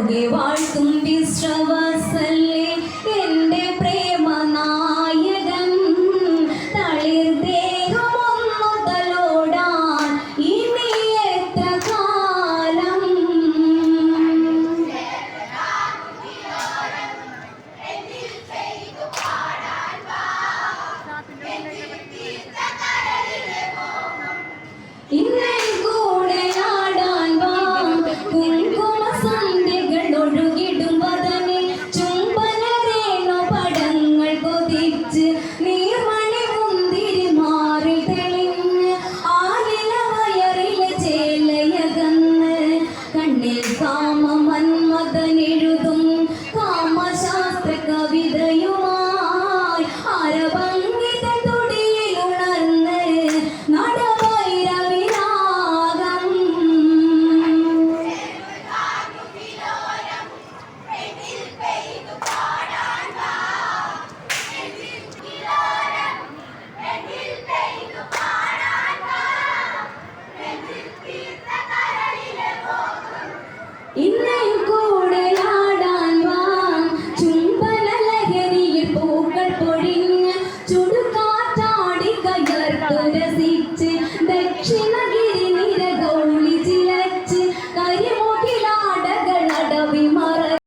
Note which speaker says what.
Speaker 1: யோகி வாழ்த்தும் விஸ்ரவாசல்லே. ചേലയകന്ന് കണ്ണിൽ കാമ ചുടുകാറ്റാടി കയർത്തത്